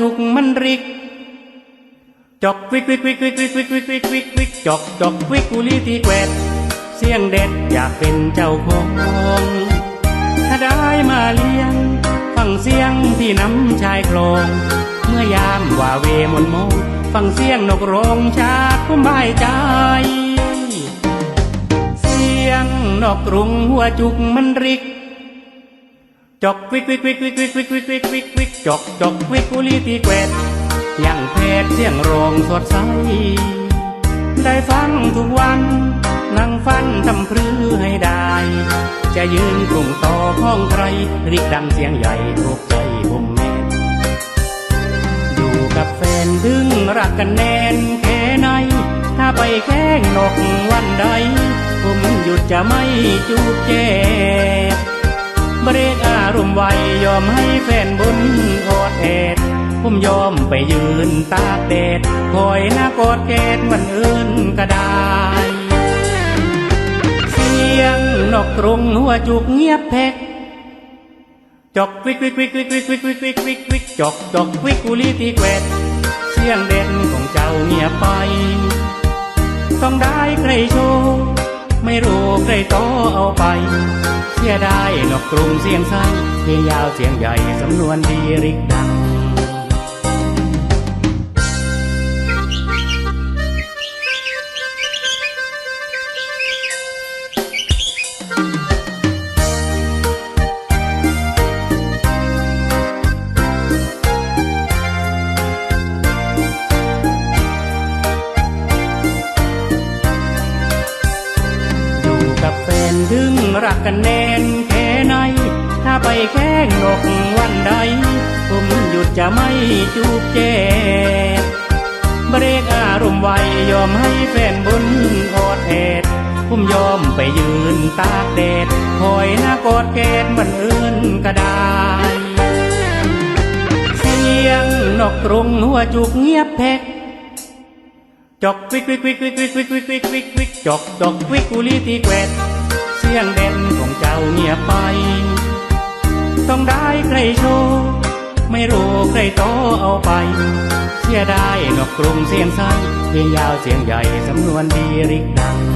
จุกมันริก จอกวิกวิกวิกวิกวิกวิกวิกวิกวิกวิกจอกจอกวิกกุลีตีแกวดเสียงเด็ดอยากเป็นเจ้าของถ้าได้มาเลี้ยง ฟังเสียงที่น้ำชายคลอง เมื่อยามว่าเวมนโมงฟังเสียงนกโรงชาคุ้มบายใจ เสียงนกกรุงหัวจุกมันริก จอกวิกวิกวิกวิกวิกวิกวิกวิกวิกวิกจอกจอกวิกกุลีตีแกวดยังเพศเสียงโรงสดใส ได้ฟังทุกวัน นั่งฟันทำพรือให้ได้ จะยืนกรุงต่อห้องใครริกดังเสียงใหญ่ถูกใจผมแม่อยู่กับแฟนถึงรักกันแน่นแค่ไหน ถ้าไปแข่งนกวันใด ผมหยุดจะไม่จูบแจ เบรกอารมณ์ไวยอมให้แฟนบนอดแอดผมยอมไปยืนตากแดดคอยหน้ากอดแกดวันอื่นก็ได้เสียงนกกรงหัวจุกเงียบแพกจอกวิกวิกวิกวิกวิกวิกวิกวิกวิกวิกจอกจอกวิกกุลีตีแกวดเสียงเด่นของเจ้าเงียบไป ต้องได้ใครโชว์ ไม่รู้ใครต่อเอาไป เสียได้นกกรุงเสียงสั้นเพลงยาวเสียงใหญ่สำนวนดีริกดัง ถึงรักกันแน่นแค่ไหน ถ้าไปแข่งนกวันใด ผมหยุดจะไม่จูบแจกเบรกอารมณ์ไวยอมให้แฟนบนอดแอดผมยอมไปยืนตากแดดคอยหน้ากอดแกดมันอื่นก็ได้เสียงนกกรงหัวจุกเงียบแพกจอกวิกวิกวิกวิกวิกวิกวิกวิกวิกวิกจอกจอกวิกกุลีตีแกวด สียงเด่นของเจ้าเงียบไป ต้องได้ใครโชว์ไม่รู้ใครต่อเอาไป เสียได้นกกรุงเสียงใสเสียงยาวเสียงใหญ่สำนวนดีริกดัง